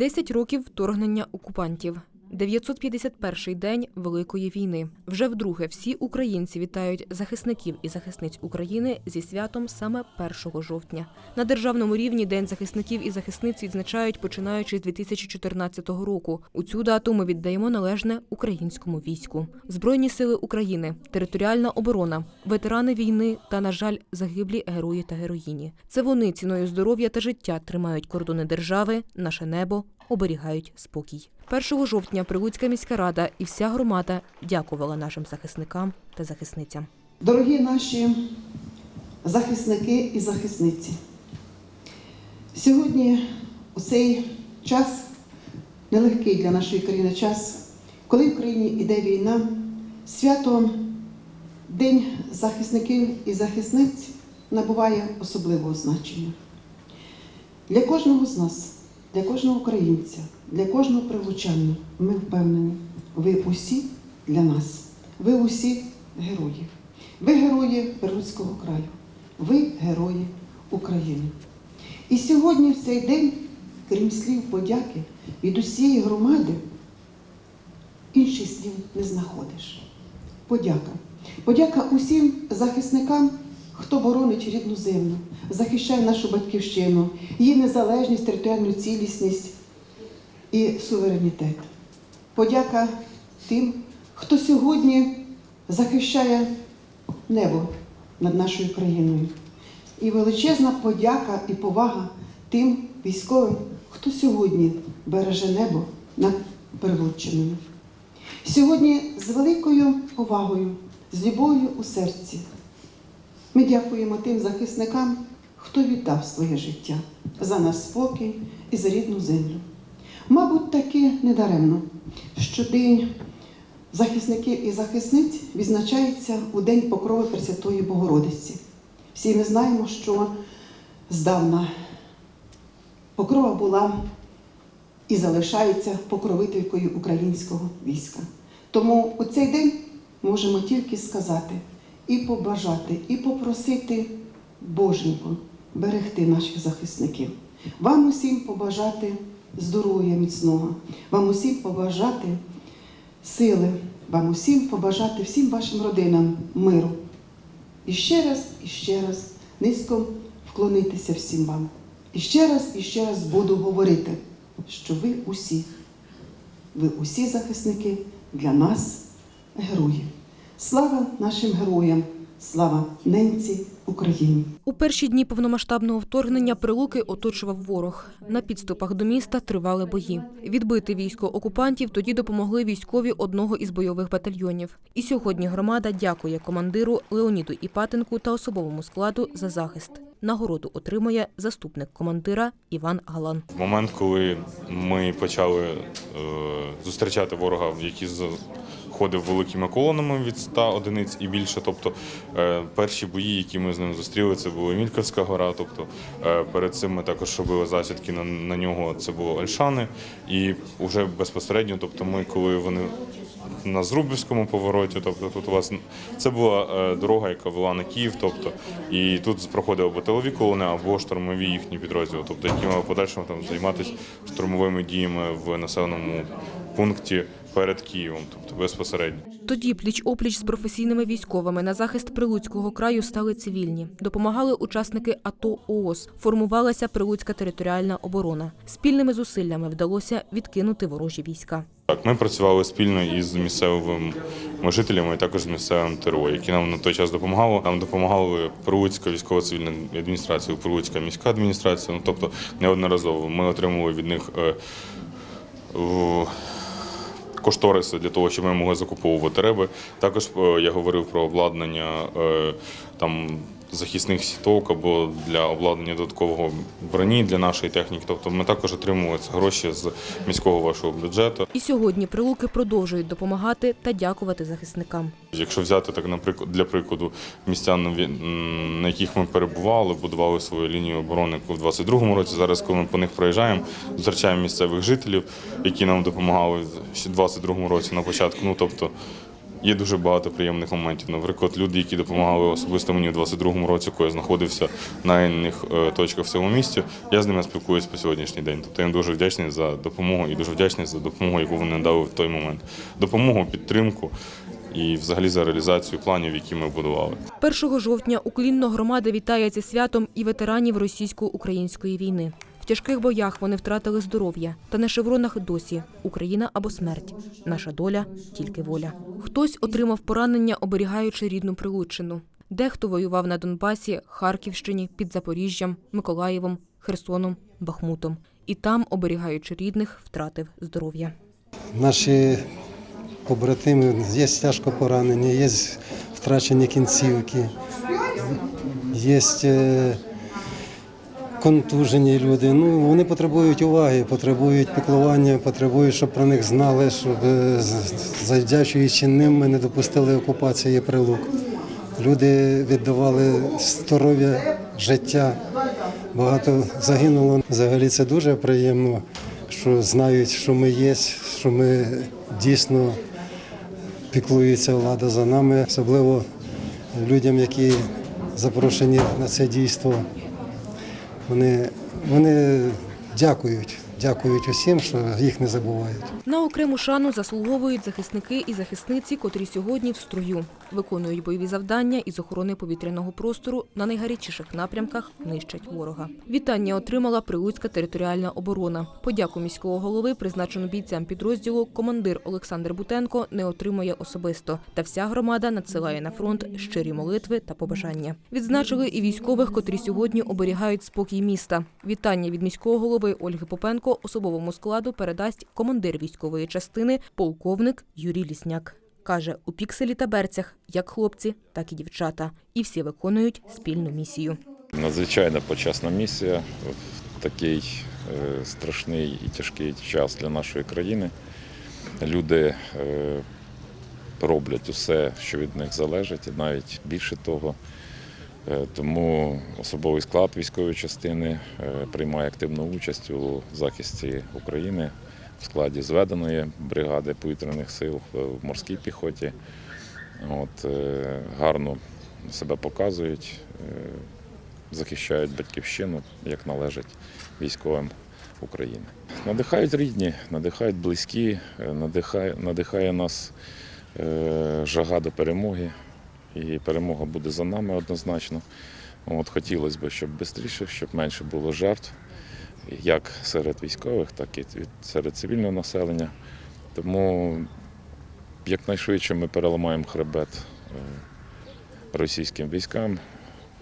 10 років вторгнення окупантів. 951-й день Великої війни. Вже вдруге всі українці вітають захисників і захисниць України зі святом саме 1 жовтня. На державному рівні День захисників і захисниць відзначають починаючи з 2014 року. У цю дату ми віддаємо належне українському війську. Збройні сили України, територіальна оборона, ветерани війни та, на жаль, загиблі герої та героїні. Це вони ціною здоров'я та життя тримають кордони держави, наше небо, оберігають спокій. 1 жовтня Прилуцька міська рада і вся громада дякувала нашим захисникам та захисницям. Дорогі наші захисники і захисниці, сьогодні у цей час, нелегкий для нашої країни час, коли в країні йде війна, свято День захисників і захисниць набуває особливого значення. Для кожного з нас, для кожного українця, для кожного прилучання ми впевнені, ви усі для нас, ви усі герої. Ви герої Перуцького краю, ви герої України. І сьогодні, в цей день, крім слів подяки від усієї громади, інших слів не знаходиш. Подяка. Подяка усім захисникам, хто боронить рідну землю, захищає нашу батьківщину, її незалежність, територіальну цілісність і суверенітет. Подяка тим, хто сьогодні захищає небо над нашою країною. І величезна подяка і повага тим військовим, хто сьогодні береже небо над Переводчиною. Сьогодні з великою повагою, з любов'ю у серці ми дякуємо тим захисникам, хто віддав своє життя за наш спокій і за рідну землю. Мабуть, таки недаремно, що День захисників і захисниць відзначається у День Покрови Пресвятої Богородиці. Всі ми знаємо, що здавна покрова була і залишається покровителькою українського війська. Тому у цей день можемо тільки сказати і побажати, і попросити Боженьку берегти наших захисників. Вам усім побажати здоров'я міцного, вам усім побажати сили, вам усім побажати всім вашим родинам миру. І ще раз, і ще раз низько вклонитися всім вам. І ще раз, і ще раз буду говорити, що ви усі, ви усі захисники для нас герої. Слава нашим героям! Слава ненці Україні! У перші дні повномасштабного вторгнення прилуки оточував ворог. На підступах до міста тривали бої. Відбити військо окупантів тоді допомогли військові одного із бойових батальйонів. І сьогодні громада дякує командиру Леоніду Іпатенку та особовому складу за захист. Нагороду отримує заступник командира Іван Галан. В момент, коли ми почали е, зустрічати ворога, який заходив великими колонами від 100 одиниць і більше, тобто е, перші бої, які ми з ним зустріли, це була Мільківська гора. Тобто е, перед цим ми також робили засідки на, на нього. Це було Ольшани, і вже безпосередньо, тобто, ми, коли вони на Зрубівському повороті, тобто тут у вас це була е, дорога, яка вела на Київ, тобто і тут проходили або колони, або штурмові їхні підрозділи, тобто які мали подальшому там займатися штурмовими діями в населеному пункті перед Києвом, тобто безпосередньо. Тоді пліч-опліч з професійними військовими на захист Прилуцького краю стали цивільні. Допомагали учасники АТО ООС. Формувалася Прилуцька територіальна оборона. Спільними зусиллями вдалося відкинути ворожі війська. Так, ми працювали спільно із місцевими жителями, і також з місцевим ТРО, які нам на той час допомагали. Нам допомагали Прилуцька військово-цивільна адміністрація, Прилуцька міська адміністрація. Ну тобто неодноразово ми отримували від них. е, в- Кошториси для того, щоб ми могли закуповувати риби. Також е, я говорив про обладнання е, там захисних сіток або для обладнання додаткового броні для нашої техніки. Тобто ми також отримували гроші з міського вашого бюджету. І сьогодні прилуки продовжують допомагати та дякувати захисникам. Якщо взяти так, наприклад, для прикладу містян, на яких ми перебували, будували свою лінію оборони в 22-му році. Зараз, коли ми по них проїжджаємо, зустрічаємо місцевих жителів, які нам допомагали в 22-му році на початку. Ну тобто Є дуже багато приємних моментів. Наприклад, люди, які допомагали особисто мені в 22-му році, коли я знаходився на інших е, точках в цьому місті. Я з ними спілкуюся по сьогоднішній день. Тобто я їм дуже вдячний за допомогу і дуже вдячний за допомогу, яку вони надали в той момент. Допомогу, підтримку і взагалі за реалізацію планів, які ми будували. 1 жовтня уклінно громада вітає зі святом і ветеранів російсько-української війни. Тяжких боях вони втратили здоров'я, та на шевронах досі Україна або смерть. Наша доля тільки воля. Хтось отримав поранення, оберігаючи рідну Прилуччину. Дехто воював на Донбасі, Харківщині, під Запоріжжям, Миколаєвом, Херсоном, Бахмутом. І там, оберігаючи рідних, втратив здоров'я. Наші побратими є тяжко поранені, є втрачені кінцівки, є е, контужені люди. Ну, вони потребують уваги, потребують піклування, потребують, щоб про них знали, щоб е, завдячуючи ним ми не допустили окупації прилук. Люди віддавали здоров'я, життя. Багато загинуло. Взагалі це дуже приємно, що знають, що ми є, що ми дійсно піклується влада за нами, особливо людям, які запрошені на це дійство. Вони, вони дякують, дякують усім, що їх не забувають. На окрему шану заслуговують захисники і захисниці, котрі сьогодні в строю виконують бойові завдання із охорони повітряного простору на найгарячіших напрямках нищать ворога. Вітання отримала Прилуцька територіальна оборона. Подяку міського голови, призначену бійцям підрозділу, командир Олександр Бутенко не отримує особисто. Та вся громада надсилає на фронт щирі молитви та побажання. Відзначили і військових, котрі сьогодні оберігають спокій міста. Вітання від міського голови Ольги Попенко особовому складу передасть командир військової частини, полковник Юрій Лісняк. Каже, у пікселі та берцях як хлопці, так і дівчата. І всі виконують спільну місію. Надзвичайно почесна місія в такий е, страшний і тяжкий час для нашої країни. Люди е, роблять усе, що від них залежить, і навіть більше того. Е, Тому особовий склад військової частини приймає активну участь у захисті України в складі зведеної бригади повітряних сил в морській піхоті. От, е, гарно себе показують. е, захищають батьківщину, як належить військовим України. Надихають рідні, надихають близькі, е, надихає, надихає нас жага до перемоги. І перемога буде за нами однозначно. От хотілося б, щоб швидше, щоб менше було жертв, як серед військових, так і серед цивільного населення. Тому якнайшвидше ми переламаємо хребет е, російським військам,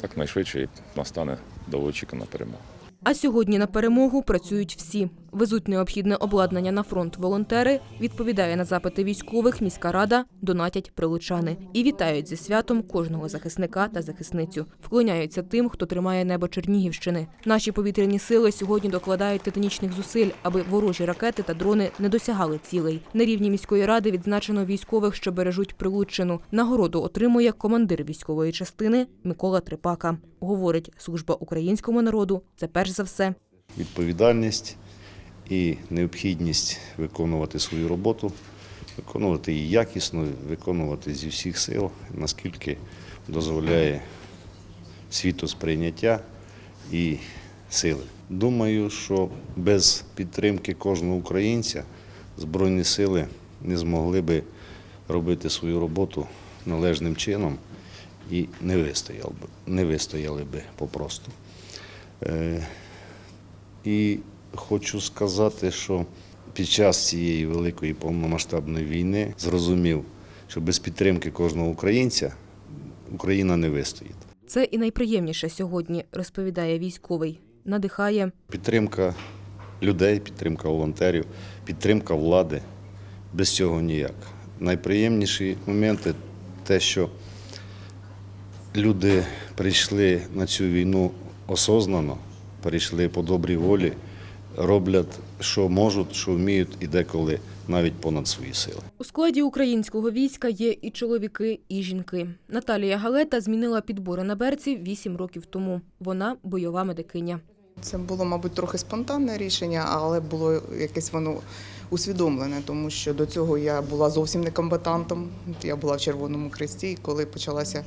так найшвидше настане довгоочікувана перемога. А сьогодні на перемогу працюють всі. Везуть необхідне обладнання на фронт волонтери, відповідає на запити військових міська рада, донатять прилучани і вітають зі святом кожного захисника та захисницю. Вклоняються тим, хто тримає небо Чернігівщини. Наші повітряні сили сьогодні докладають титанічних зусиль, аби ворожі ракети та дрони не досягали цілей. На рівні міської ради відзначено військових, що бережуть Прилуччину. Нагороду отримує командир військової частини Микола Трипака. Говорить, служба українському народу це перш за все відповідальність і необхідність виконувати свою роботу, виконувати її якісно, виконувати зі всіх сил, наскільки дозволяє світосприйняття і сили. Думаю, що без підтримки кожного українця Збройні сили не змогли би робити свою роботу належним чином і не вистояли би, не вистояли би попросту. Е, і хочу сказати, що під час цієї великої повномасштабної війни зрозумів, що без підтримки кожного українця Україна не вистоїть. Це і найприємніше сьогодні, розповідає військовий. Надихає. Підтримка людей, підтримка волонтерів, підтримка влади. Без цього ніяк. Найприємніші моменти те, що люди прийшли на цю війну осознано, прийшли по добрій волі, роблять, що можуть, що вміють, і деколи навіть понад свої сили. У складі українського війська є і чоловіки, і жінки. Наталія Галета змінила підбори на берці вісім років тому. Вона бойова медикиня. Це було, мабуть, трохи спонтанне рішення, але було якесь воно усвідомлене, тому що до цього я була зовсім не комбатантом. Я була в Червоному Хресті, і коли почалася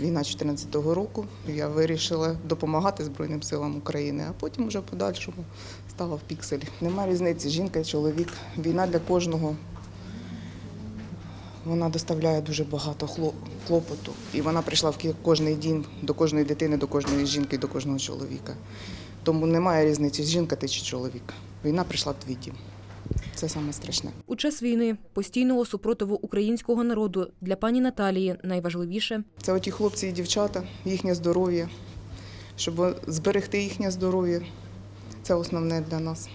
війна 2014 року, я вирішила допомагати Збройним силам України, а потім вже в подальшому стала в пікселі. Нема різниці, жінка і чоловік. Війна для кожного. Вона доставляє дуже багато клопоту. І вона прийшла в кожний дім до кожної дитини, до кожної жінки, до кожного чоловіка. Тому немає різниці, жінка ти чи чоловік. Війна прийшла в твій дім. Це саме страшне. У час війни постійного супротиву українського народу для пані Наталії найважливіше Це оті хлопці і дівчата, їхнє здоров'я, щоб зберегти їхнє здоров'я. Це основне для нас.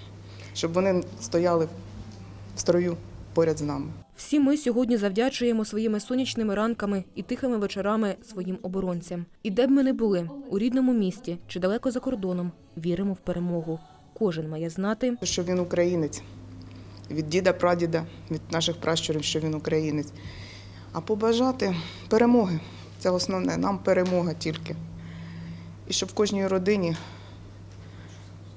Щоб вони стояли в строю поряд з нами. Всі ми сьогодні завдячуємо своїми сонячними ранками і тихими вечорами своїм оборонцям. І де б ми не були, у рідному місті чи далеко за кордоном, віримо в перемогу. Кожен має знати, що він українець, від діда, прадіда, від наших пращурів, що він українець. А побажати перемоги це основне, нам перемога тільки. І щоб в кожній родині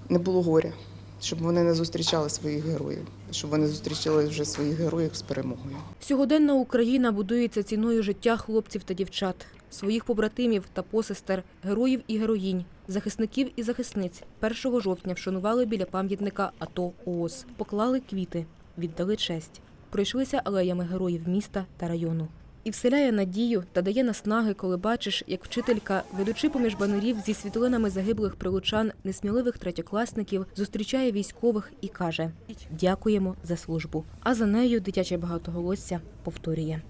не було горя, щоб вони не зустрічали своїх героїв, щоб вони зустрічали вже своїх героїв з перемогою. сьогоденна Україна будується ціною життя хлопців та дівчат, своїх побратимів та посестер, героїв і героїнь, захисників і захисниць. 1 жовтня вшанували біля пам'ятника АТО ООС, поклали квіти, віддали честь, пройшлися алеями героїв міста та району. І вселяє надію та дає наснаги, коли бачиш, як вчителька, ведучи поміж банерів зі світлинами загиблих прилучан, несміливих третьокласників, зустрічає військових і каже: Дякуємо за службу. А за нею дитяче багатоголосся повторює.